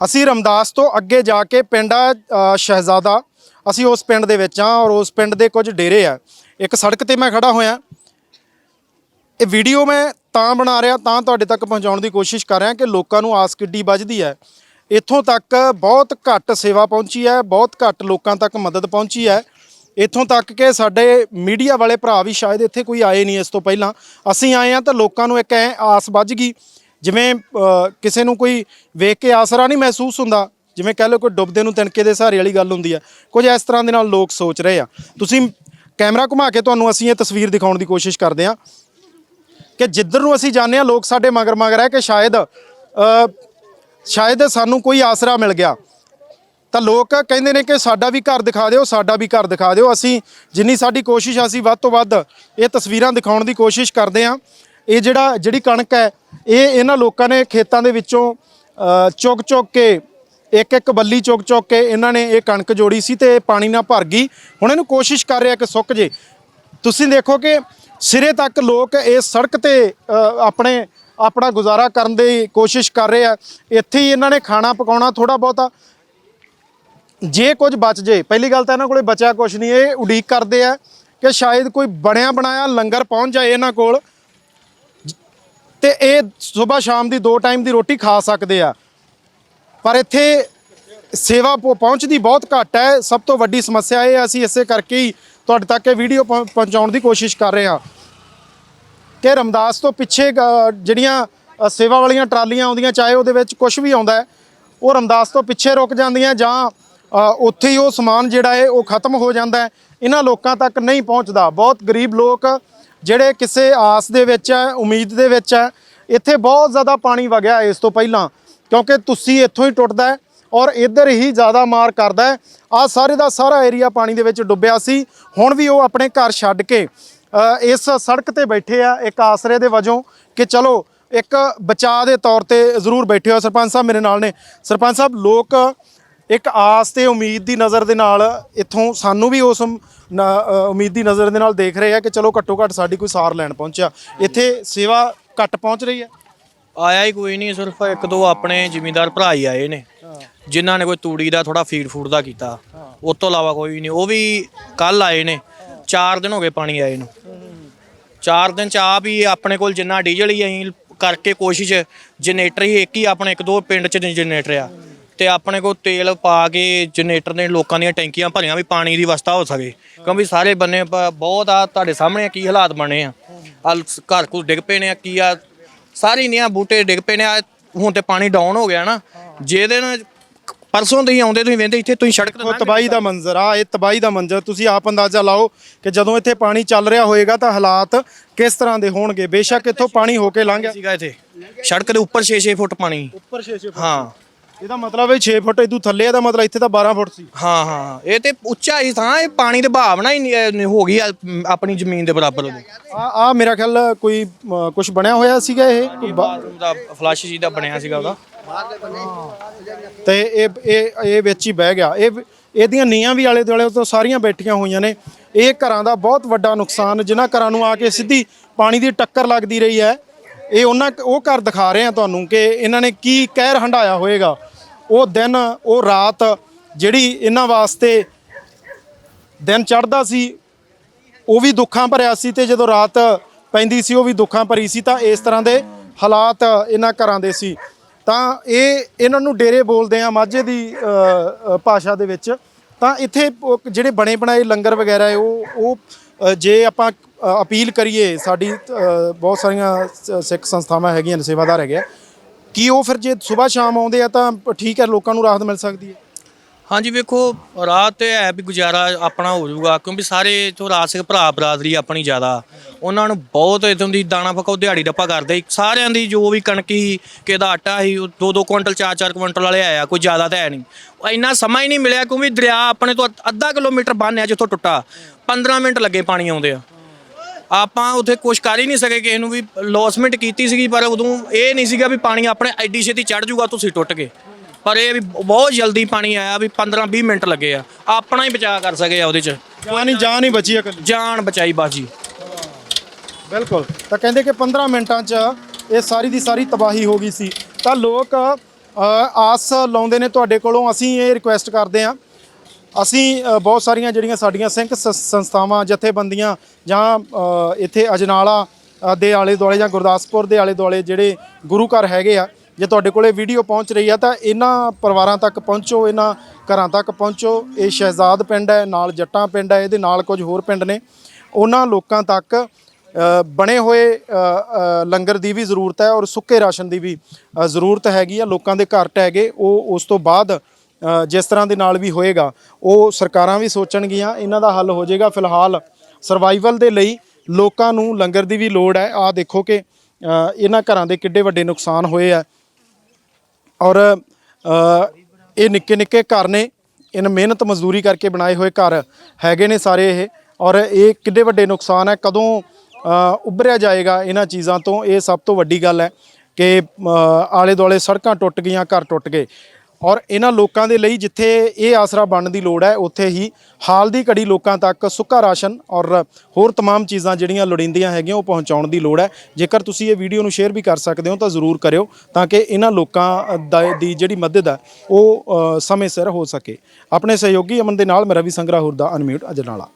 ਅਸੀਂ ਰਮਦਾਸ ਤੋਂ ਅੱਗੇ ਜਾ ਕੇ ਪਿੰਡ ਆ ਸ਼ਹਿਜ਼ਾਦਾ। ਅਸੀਂ ਉਸ ਪਿੰਡ ਦੇ ਵਿੱਚ ਆ ਔਰ ਉਸ ਪਿੰਡ ਦੇ ਕੁਝ ਡੇਰੇ ਆ। ਇੱਕ ਸੜਕ ਤੇ ਮੈਂ ਖੜਾ ਹੋਇਆ। ਇਹ ਵੀਡੀਓ ਮੈਂ ਤਾਂ ਬਣਾ ਰਿਹਾ, ਤਾਂ ਤੁਹਾਡੇ ਤੱਕ ਪਹੁੰਚਾਉਣ ਦੀ ਕੋਸ਼ਿਸ਼ ਕਰ ਰਿਹਾ ਕਿ ਲੋਕਾਂ ਨੂੰ ਆਸ ਕਿੱਡੀ ਵੱਜਦੀ ਹੈ। ਇੱਥੋਂ ਤੱਕ ਬਹੁਤ ਘੱਟ ਸੇਵਾ ਪਹੁੰਚੀ ਹੈ, ਬਹੁਤ ਘੱਟ ਲੋਕਾਂ ਤੱਕ ਮਦਦ ਪਹੁੰਚੀ ਹੈ। ਇੱਥੋਂ ਤੱਕ ਕਿ ਸਾਡੇ ਮੀਡੀਆ ਵਾਲੇ ਭਰਾ ਵੀ ਸ਼ਾਇਦ ਇੱਥੇ ਕੋਈ ਆਏ ਨਹੀਂ ਇਸ ਤੋਂ ਪਹਿਲਾਂ। ਅਸੀਂ ਆਏ ਆ ਤਾਂ ਲੋਕਾਂ ਨੂੰ ਇੱਕ ਐ ਆਸ ਵੱਜ ਗਈ ਜਿਵੇਂ ਕਿਸੇ ਨੂੰ ਕੋਈ ਵੇਖ ਕੇ ਆਸਰਾ ਨਹੀਂ ਮਹਿਸੂਸ ਹੁੰਦਾ ਜਿਵੇਂ ਕਹਿ ਲਓ ਕੋਈ ਡੁੱਬਦੇ ਨੂੰ ਤਿਣਕੇ ਦੇ ਸਹਾਰੇ ਵਾਲੀ ਗੱਲ ਹੁੰਦੀ ਹੈ ਕੁਝ ਇਸ ਤਰ੍ਹਾਂ ਦੇ ਨਾਲ ਲੋਕ ਸੋਚ ਰਹੇ ਆ। ਤੁਸੀਂ ਕੈਮਰਾ ਘੁਮਾ ਕੇ ਤੁਹਾਨੂੰ ਅਸੀਂ ਇਹ ਤਸਵੀਰ ਦਿਖਾਉਣ ਦੀ ਕੋਸ਼ਿਸ਼ ਕਰਦੇ ਹਾਂ ਕਿ ਜਿੱਧਰ ਨੂੰ ਅਸੀਂ ਜਾਂਦੇ ਹਾਂ ਲੋਕ ਸਾਡੇ ਮਗਰ ਮਗਰ ਹੈ ਕਿ ਸ਼ਾਇਦ ਸ਼ਾਇਦ ਸਾਨੂੰ ਕੋਈ ਆਸਰਾ ਮਿਲ ਗਿਆ। ਤਾਂ ਲੋਕ ਕਹਿੰਦੇ ਨੇ ਕਿ ਸਾਡਾ ਵੀ ਘਰ ਦਿਖਾ ਦਿਓ ਸਾਡਾ ਵੀ ਘਰ ਦਿਖਾ ਦਿਓ। ਅਸੀਂ ਜਿੰਨੀ ਸਾਡੀ ਕੋਸ਼ਿਸ਼ ਆ, ਅਸੀਂ ਵੱਧ ਤੋਂ ਵੱਧ ਇਹ ਤਸਵੀਰਾਂ ਦਿਖਾਉਣ ਦੀ ਕੋਸ਼ਿਸ਼ ਕਰਦੇ ਹਾਂ ਇਹ ਜਿਹੜਾ, ਜਿਹੜੀ ਕਣਕ ਹੈ, ਇਹ ਇਹਨਾਂ ਲੋਕਾਂ ਨੇ ਖੇਤਾਂ ਦੇ ਵਿੱਚੋਂ ਚੁੱਕ ਚੁੱਕ ਕੇ, ਇੱਕ ਇੱਕ ਬੱਲੀ ਚੁੱਕ ਚੁੱਕ ਕੇ ਇਹਨਾਂ ਨੇ ਇਹ ਕਣਕ ਜੋੜੀ ਸੀ ਤੇ ਇਹ ਪਾਣੀ ਨਾਲ ਭਰ ਗਈ। ਹੁਣ ਇਹਨੂੰ ਕੋਸ਼ਿਸ਼ ਕਰ ਰਿਹਾ ਕਿ ਸੁੱਕ ਜੇ। ਤੁਸੀਂ ਦੇਖੋ ਕਿ ਸਿਰੇ ਤੱਕ ਲੋਕ ਇਸ ਸੜਕ ਤੇ ਆਪਣੇ, ਆਪਣਾ ਗੁਜ਼ਾਰਾ ਕਰਨ ਦੀ ਕੋਸ਼ਿਸ਼ ਕਰ ਰਹੇ ਆ। ਇੱਥੇ ਹੀ ਇਹਨਾਂ ਨੇ ਖਾਣਾ ਪਕਾਉਣਾ ਥੋੜਾ ਬਹੁਤਾ। ਜੇ ਕੁਝ ਬਚ ਜੇ, ਪਹਿਲੀ ਗੱਲ ਤਾਂ ਇਹਨਾਂ ਕੋਲੇ ਬਚਿਆ ਕੁਝ ਨਹੀਂ, ਇਹ ਉਡੀਕ ਕਰਦੇ ਆ ਕਿ ਸ਼ਾਇਦ ਕੋਈ ਬਣਿਆ ਬਣਾਇਆ ਲੰਗਰ ਪਹੁੰਚ ਜਾਏ ਇਹਨਾਂ ਕੋਲ। ਤੇ ਇਹ ਸਵੇਰ ਸ਼ਾਮ ਦੀ ਦੋ ਟਾਈਮ ਦੀ ਰੋਟੀ ਖਾ ਸਕਦੇ ਆ। ਪਰ ਇੱਥੇ ਸੇਵਾ ਪਹੁ- ਪਹੁੰਚਦੀ ਬਹੁਤ ਘੱਟ ਹੈ। ਸਭ ਤੋਂ ਵੱਡੀ ਸਮੱਸਿਆ ਇਹ ਹੈ, ਅਸੀਂ ਇਸੇ ਕਰਕੇ ਹੀ ਤੁਹਾਡੇ ਤੱਕ ਇਹ ਵੀਡੀਓ ਪਹੁੰ- ਪਹੁੰਚਾਉਣ ਦੀ ਕੋਸ਼ਿਸ਼ ਕਰ ਰਹੇ ਹਾਂ। ਕਿ ਰਮਦਾਸ ਤੋਂ ਪਿੱਛੇ ਗ- ਜਿਹੜੀਆਂ ਸੇਵਾ ਵਾਲੀਆਂ ਟਰਾਲੀਆਂ ਆਉਂਦੀਆਂ ਚਾਹੇ ਉਹਦੇ ਵਿੱਚ ਕੁਝ ਵੀ ਆਉਂਦਾ ਉਹ ਰਮਦਾਸ ਤੋਂ ਪਿੱਛੇ ਰੁਕ ਜਾਂਦੀਆਂ ਜਾਂ ਉੱਥੇ ਹੀ ਉਹ ਸਮਾਨ ਜਿਹੜਾ ਹੈ ਉਹ ਖਤਮ ਹੋ ਜਾਂਦਾ ਇਹਨਾਂ ਲੋਕਾਂ ਤੱਕ ਨਹੀਂ ਪਹੁੰਚਦਾ। ਬਹੁਤ ਗਰੀਬ ਲੋਕ ਜਿਹੜੇ ਕਿਸੇ ਆਸ ਦੇ ਵਿੱਚ ਹੈ, ਉਮੀਦ ਦੇ ਵਿੱਚ ਹੈ, ਇੱਥੇ ਬਹੁਤ ਜ਼ਿਆਦਾ ਪਾਣੀ ਵਗਿਆ ਇਸ ਤੋਂ ਪਹਿਲਾਂ, ਕਿਉਂਕਿ ਤੁਸੀਂ ਇੱਥੋਂ ਹੀ ਟੁੱਟਦਾ ਹੈ ਔਰ ਇੱਧਰ ਹੀ ਜ਼ਿਆਦਾ ਮਾਰ ਕਰਦਾ ਹੈ। ਆ ਸਾਰੇ ਦਾ ਸਾਰਾ ਏਰੀਆ ਪਾਣੀ ਦੇ ਵਿੱਚ ਡੁੱਬਿਆ ਸੀ। ਹੁਣ ਵੀ ਉਹ ਆਪਣੇ ਘਰ ਛੱਡ ਕੇ ਇਸ ਸੜਕ ਤੇ ਬੈਠੇ ਆ, ਇੱਕ ਆਸਰੇ ਦੇ ਵਜੋਂ ਕਿ ਚਲੋ, ਇੱਕ ਬਚਾਅ ਦੇ ਤੌਰ ਤੇ ਜ਼ਰੂਰ ਬੈਠੇ ਹੋ ਸਰਪੰਚ ਸਾਹਿਬ ਮੇਰੇ ਨਾਲ ਨੇ। ਸਰਪੰਚ ਸਾਹਿਬ, ਲੋਕ ਇੱਕ ਆਸ ਤੇ ਉਮੀਦ ਦੀ ਨਜ਼ਰ ਦੇ ਨਾਲ ਇੱਥੋਂ ਸਾਨੂੰ ਵੀ ਉਸ ਉਮੀਦ ਦੀ ਨਜ਼ਰ ਦੇ ਨਾਲ ਦੇਖ ਰਹੇ ਆ ਕਿ ਚਲੋ ਘੱਟੋ ਘੱਟ ਸਾਡੀ ਕੋਈ ਸਾਰ ਲੈਣ ਪਹੁੰਚਿਆ। ਇੱਥੇ ਸੇਵਾ ਘੱਟ ਪਹੁੰਚ ਰਹੀ ਹੈ? ਆਇਆ ਹੀ ਕੋਈ ਨਹੀਂ, ਸਿਰਫ ਇੱਕ ਦੋ ਆਪਣੇ ਜ਼ਿਮੀਂਦਾਰ ਭਰਾ ਹੀ ਆਏ ਨੇ, ਜਿਨ੍ਹਾਂ ਨੇ ਕੋਈ ਤੂੜੀ ਦਾ ਥੋੜਾ ਫੀਡ ਫੂਡ ਦਾ ਕੀਤਾ। ਉਸ ਤੋਂ ਇਲਾਵਾ ਕੋਈ ਨਹੀਂ, ਉਹ ਵੀ ਕੱਲ ਆਏ ਨੇ 4 ਦਿਨ ਹੋ ਗਏ ਪਾਣੀ ਆਏ ਨੂੰ। 4 ਦਿਨ ਚ ਆ ਵੀ ਆਪਣੇ ਕੋਲ ਜਿੰਨਾ ਡੀਜ਼ਲ ਹੀ ਅਸੀਂ ਕਰਕੇ ਕੋਸ਼ਿਸ਼, ਜਨਰੇਟਰ ਹੀ ਇੱਕ ਹੀ, ਆਪਣੇ ਇੱਕ ਦੋ ਪਿੰਡ ਚ ਜਨਰੇਟਰ ਆ। ਤੇ ਆਪਣੇ ਕੋਲ ਤੇਲ ਪਾ ਕੇ ਜਨਰੇਟਰ ਦੇ ਲੋਕਾਂ ਦੀਆਂ ਟੈਂਕੀਆਂ ਭਰੀਆਂ ਵੀ ਪਾਣੀ ਦੀ ਵਸਤਾ ਹੋ ਸਕੇ। ਕਿਉਂਕਿ ਸਾਰੇ ਬੰਨੇ ਪ- ਬਹੁਤ ਆ ਤੁਹਾਡੇ ਸਾਹਮਣੇ ਕੀ ਹਾਲਾਤ ਬਣੇ ਆ। ਆ ਘਰ ਕੁ ਡਿੱਗ ਪਏ ਨੇ ਆ, ਕੀ ਆ ਸਾਰੀ ਨੀਆਂ ਬੂਟੇ ਡਿੱਗ ਪਏ ਨੇ ਆ ਹੁਣ ਤੇ ਪਾਣੀ ਡਾਊਨ ਹੋ ਗਿਆ ਨਾ। ਜਿਹਦੇ ਨਾਲ ਪਰਸੋਂ ਤੁਸੀਂ ਆਉਂਦੇ ਤੁਸੀਂ ਵੇਂਦੇ ਇੱਥੇ ਤੁਸੀਂ ਸੜਕ ਤੇ ਉਹ ਤਬਾਹੀ ਦਾ ਮੰਜ਼ਰ ਆ ਇਹ ਤਬਾਹੀ ਦਾ ਮੰਜ਼ਰ ਤੁਸੀਂ ਆਪ ਅੰਦਾਜ਼ਾ ਲਾਓ ਕਿ ਜਦੋਂ ਇੱਥੇ ਪਾਣੀ ਚੱਲ ਰਿਹਾ ਹੋਏਗਾ ਤਾਂ ਹਾਲਾਤ ਕਿਸ ਤਰ੍ਹਾਂ ਦੇ ਹੋਣਗੇ? ਬੇਸ਼ੱਕ ਇੱਥੋਂ ਪਾਣੀ ਹੋ ਕੇ ਲੰਘ ਗਿਆ। ਸੀਗਾ ਇੱਥੇ। ਸੜਕ ਦੇ ਉੱਪਰ 6-6 ਫੁੱਟ ਪਾਣੀ। ਉੱਪਰ 6-6 ਹਾਂ। ਇਹਦਾ ਮਤਲਬ ਹੈ 6 ਫੁੱਟ ਇਦੋਂ ਥੱਲੇ ਇਹਦਾ ਮਤਲਬ ਇੱਥੇ ਤਾਂ 12 ਫੁੱਟ ਸੀ। ਹਾਂ ਹਾਂ ਇਹ ਤੇ ਉੱਚਾ ਹੀ ਥਾਂ ਇਹ ਪਾਣੀ ਦੇ ਭਾਵਨਾ ਹੀ ਨਹੀਂ- ਅਹ ਹੋ ਗਈ ਆ, ਆਪਣੀ ਜ਼ਮੀਨ ਦੇ ਬਰਾਬਰ। ਉਹਦੇ ਆ ਆ ਮੇਰਾ ਖਿਆਲ ਕੋਈ ਕੁਝ ਬਣਿਆ ਹੋਇਆ ਸੀਗਾ ਇਹ? ਕੋਈ ਬਾ- ਬਾਥਰੂਮ ਦਾ ਫਲਸ਼ ਜੀ ਦਾ ਬਣਿਆ ਸੀਗਾ ਉਹਦਾ। ਤੇ ਇਹ ਇਹ ਇਹ ਵਿੱਚ ਹੀ ਬਹਿ ਗਿਆ। ਇਹ ਇਹਦੀਆਂ ਨੀਆਂ ਵੀ ਆਲੇ ਦੁਆਲੇ ਤੋਂ ਸਾਰੀਆਂ ਬੈਠੀਆਂ ਹੋਈਆਂ ਨੇ। ਇਹ ਘਰਾਂ ਦਾ ਬਹੁਤ ਵੱਡਾ ਨੁਕਸਾਨ ਜਿਨ੍ਹਾਂ ਘਰਾਂ ਨੂੰ ਆ ਕੇ ਸਿੱਧੀ ਪਾਣੀ ਦੀ ਟੱਕਰ ਲੱਗਦੀ ਰਹੀ ਹੈ। ਇਹ ਉਹਨਾਂ ਉਹ ਘਰ ਦਿਖਾ ਰਹੇ ਆ ਤੁਹਾਨੂੰ ਕਿ ਇਹਨਾਂ ਨੇ ਕੀ ਕਹਿਰ ਹੰਡਾਇਆ ਹੋਏਗਾ। ਉਹ ਦਿਨ, ਉਹ ਰਾਤ ਜਿਹੜੀ ਇਹਨਾਂ ਵਾਸਤੇ ਦਿਨ ਚੜ੍ਹਦਾ ਸੀ, ਉਹ ਵੀ ਦੁੱਖਾਂ ਭਰਿਆ ਸੀ ਤੇ ਜਦੋਂ ਰਾਤ ਪੈਂਦੀ ਸੀ, ਉਹ ਵੀ ਦੁੱਖਾਂ ਭਰੀ ਸੀ, ਤਾਂ ਇਸ ਤਰ੍ਹਾਂ ਦੇ ਹਾਲਾਤ ਇਹਨਾਂ ਘਰਾਂ ਦੇ ਸੀ। ਤਾਂ ਇਹ ਇਹਨਾਂ ਨੂੰ ਡੇਰੇ ਬੋਲਦੇ ਆ ਮਾਝੇ ਦੀ ਭਾਸ਼ਾ ਦੇ ਵਿੱਚ। ਤਾਂ ਇੱਥੇ ਜਿਹੜੇ ਬਣੇ ਬਣਾਏ ਲੰਗਰ ਵਗੈਰਾ ਉਹ ਉਹ ਜੇ ਆਪਾਂ ਅਪੀਲ ਕਰੀਏ, ਸਾਡੀ ਬਹੁਤ ਸਾਰੀਆਂ ਸ- ਸਿੱਖ ਸੰਸਥਾਵਾਂ ਹੈਗੀਆਂ ਨੇ, ਸੇਵਾਦਾਰ ਹੈਗੇ ਆ ਕੀ ਉਹ ਫਿਰ ਜੇ ਸਵੇਰ ਸ਼ਾਮ ਆਉਂਦੇ ਆ ਤਾਂ ਠੀਕ ਹੈ, ਲੋਕਾਂ ਨੂੰ ਰਾਹਤ ਮਿਲ ਸਕਦੀ ਹੈ? ਹਾਂਜੀ, ਵੇਖੋ ਰਾਤ ਤੇ ਹੈ ਵੀ ਗੁਜ਼ਾਰਾ ਆਪਣਾ ਹੋ ਜਾਊਗਾ, ਕਿਉਂਕਿ ਸਾਰੇ ਜੋ ਰਾਸਿਕ ਭਰਾ ਬਰਾਦਰੀ ਆਪਣੀ ਜ਼ਿਆਦਾ। ਉਹਨਾਂ ਨੂੰ ਬਹੁਤ ਇਥੋਂ ਦੀ ਦਾਣਾ ਫਕਾਓ ਦਿਹਾੜੀ ਡੱਪਾ ਕਰਦੇ। ਸਾਰਿਆਂ ਦੀ ਜੋ ਵੀ ਕਣਕ ਸੀ ਕਿਹਦਾ ਆਟਾ ਸੀ, ਉਹ ਦੋ ਦੋ ਕੁਇੰਟਲ ਚਾਰ ਚਾਰ ਕੁਇੰਟਲ ਵਾਲੇ ਆਇਆ, ਕੋਈ ਜ਼ਿਆਦਾ ਤਾਂ ਹੈ ਨਹੀਂ। ਇੰਨਾ ਸਮਾਂ ਹੀ ਨਹੀਂ ਮਿਲਿਆ, ਕਿਉਂਕਿ ਦਰਿਆ ਆਪਣੇ ਤੋਂ ਅੱਧਾ ਕਿਲੋਮੀਟਰ ਬੰਨ ਜਿੱਥੋਂ ਟੁੱਟਾ। 15 ਮਿੰਟ ਲੱਗੇ ਪਾਣੀ ਆਉਂਦੇ ਆ। ਆਪਾਂ ਉੱਥੇ ਕੁਛ ਕਰ ਹੀ ਨਹੀਂ ਸਕੇ ਕਿਸੇ ਨੂੰ ਵੀ ਲੌਸਮੈਂਟ ਕੀਤੀ ਸੀਗੀ ਪਰ ਉਦੋਂ ਇਹ ਨਹੀਂ ਸੀਗਾ ਵੀ ਪਾਣੀ ਆਪਣੇ ਐਡੀ ਛੇਤੀ ਚੜ ਜਾਊਗਾ ਤੁਸੀਂ ਟੁੱਟ ਗਏ। ਪਰ ਇਹ ਵੀ ਬਹੁਤ ਜਲਦੀ ਪਾਣੀ ਆਇਆ ਵੀ 15 20 ਮਿੰਟ ਲੱਗੇ ਆ। ਆਪਣਾ ਹੀ ਬਚਾਅ ਕਰ ਸਕੇ ਆ ਉਹਦੇ ਚ। ਜਾਨ ਹੀ ਜਾਨ ਹੀ ਬਚੀ ਹੈ ਇਕੱਲੀ। ਜਾਨ ਬਚਾਈ ਬਾਜੀ ਬਿਲਕੁਲ। ਤਾਂ ਕਹਿੰਦੇ ਕਿ 15 ਮਿੰਟਾਂ 'ਚ ਇਹ ਸਾਰੀ ਦੀ ਸਾਰੀ ਤਬਾਹੀ ਹੋ ਗਈ ਸੀ। ਤਾਂ ਲੋਕ ਅ, ਆਸ ਲਾਉਂਦੇ ਨੇ ਤੁਹਾਡੇ ਕੋਲੋਂ ਅਸੀਂ ਇਹ ਰਿਕੁਐਸਟ ਕਰਦੇ ਹਾਂ ਅਸੀਂ ਬਹੁਤ ਸਾਰੀਆਂ ਜਿਹੜੀਆਂ ਸਾਡੀਆਂ ਸਿੰਘ ਸ- ਸੰਸਥਾਵਾਂ, ਜਥੇਬੰਦੀਆਂ ਜਾਂ ਇੱਥੇ ਅਜਨਾਲਾ ਦੇ ਆਲੇ ਦੁਆਲੇ ਜਾਂ ਗੁਰਦਾਸਪੁਰ ਦੇ ਆਲੇ ਦੁਆਲੇ ਜਿਹੜੇ ਗੁਰੂ ਘਰ ਹੈਗੇ ਆ, ਜੇ ਤੁਹਾਡੇ ਕੋਲੇ ਵੀਡੀਓ ਪਹੁੰਚ ਰਹੀ ਆ ਤਾਂ ਇਹਨਾਂ ਪਰਿਵਾਰਾਂ ਤੱਕ ਪਹੁੰਚੋ, ਇਹਨਾਂ ਘਰਾਂ ਤੱਕ ਪਹੁੰਚੋ। ਇਹ ਸ਼ਹਿਜ਼ਾਦ ਪਿੰਡ ਹੈ, ਨਾਲ ਜੱਟਾਂ ਪਿੰਡ ਹੈ, ਇਹਦੇ ਨਾਲ ਕੁਝ ਹੋਰ ਪਿੰਡ ਨੇ। ਉਹਨਾਂ ਲੋਕਾਂ ਤੱਕ ਬਣੇ ਹੋਏ ਲੰਗਰ ਦੀ ਵੀ ਜ਼ਰੂਰਤ ਹੈ ਔਰ ਸੁੱਕੇ ਰਾਸ਼ਨ ਦੀ ਵੀ ਜ਼ਰੂਰਤ ਹੈਗੀ ਆ। ਲੋਕਾਂ ਦੇ ਘਰ ਟਹਿ ਗਏ, ਉਹ ਉਸ ਤੋਂ ਬਾਅਦ ਜਿਸ ਤਰ੍ਹਾਂ ਦੇ ਨਾਲ ਵੀ ਹੋਏਗਾ ਉਹ ਸਰਕਾਰਾਂ ਵੀ ਸੋਚਣਗੀਆਂ ਇਹਨਾਂ ਦਾ ਹੱਲ ਹੋ ਜਾਏਗਾ। ਫਿਲਹਾਲ ਸਰਵਾਈਵਲ ਦੇ ਲਈ ਲੋਕਾਂ ਨੂੰ ਲੰਗਰ ਦੀ ਵੀ ਲੋੜ ਹੈ। ਆ ਦੇਖੋ ਕਿ ਇਹਨਾਂ ਘਰਾਂ ਦੇ ਕਿੱਡੇ ਵੱਡੇ ਨੁਕਸਾਨ ਹੋਏ ਆ। ਔਰ ਇਹ ਨਿੱਕੇ ਨਿੱਕੇ ਘਰ ਨੇ ਇਹਨਾਂ ਮਿਹਨਤ ਮਜ਼ਦੂਰੀ ਕਰਕੇ ਬਣਾਏ ਹੋਏ ਘਰ ਹੈਗੇ ਨੇ ਸਾਰੇ ਇਹ। ਔਰ ਇਹ ਕਿੱਡੇ ਵੱਡੇ ਨੁਕਸਾਨ ਹੈ ਕਦੋਂ ਅ, ਉੱਭਰਿਆ ਜਾਏਗਾ ਇਹਨਾਂ ਚੀਜ਼ਾਂ ਤੋਂ ਇਹ ਸਭ ਤੋਂ ਵੱਡੀ ਗੱਲ ਹੈ ਕਿ ਆਲੇ ਦੁਆਲੇ ਸੜਕਾਂ ਟੁੱਟ ਗਈਆਂ ਘਰ ਟੁੱਟ ਗਏ। ਔਰ ਇਹਨਾਂ ਲੋਕਾਂ ਦੇ ਲਈ ਜਿੱਥੇ ਇਹ ਆਸਰਾ ਬਣਨ ਦੀ ਲੋੜ ਹੈ ਉੱਥੇ ਹੀ ਹਾਲ ਦੀ ਘੜੀ ਲੋਕਾਂ ਤੱਕ ਸੁੱਕਾ ਰਾਸ਼ਨ ਔਰ ਹੋਰ तमाम ਚੀਜ਼ਾਂ ਜਿਹੜੀਆਂ ਲੋੜੀਂਦੀਆਂ ਹੈਗੀਆਂ ਉਹ ਪਹੁੰਚਾਉਣ ਦੀ ਲੋੜ ਹੈ ਜੇਕਰ ਤੁਸੀਂ ਇਹ ਵੀਡੀਓ ਨੂੰ ਸ਼ੇਅਰ ਵੀ ਕਰ ਸਕਦੇ ਹੋ ਤਾਂ ਜ਼ਰੂਰ ਕਰਿਓ ਤਾਂ ਕਿ ਇਹਨਾਂ ਲੋਕਾਂ ਦਾ- ਦੀ ਜਿਹੜੀ ਮਦਦ ਹੈ ਉਹ ਅ, ਸਮੇਂ ਸਿਰ ਹੋ ਸਕੇ ਆਪਣੇ ਸਹਿਯੋਗੀ ਅਮਨ ਦੇ ਨਾਲ ਮੈਂ ਰਵੀ ਸੰਗਰਾ ਹੁਰਦਾ ਅਨਮਿਊਟ ਅਜਨਾਲਾ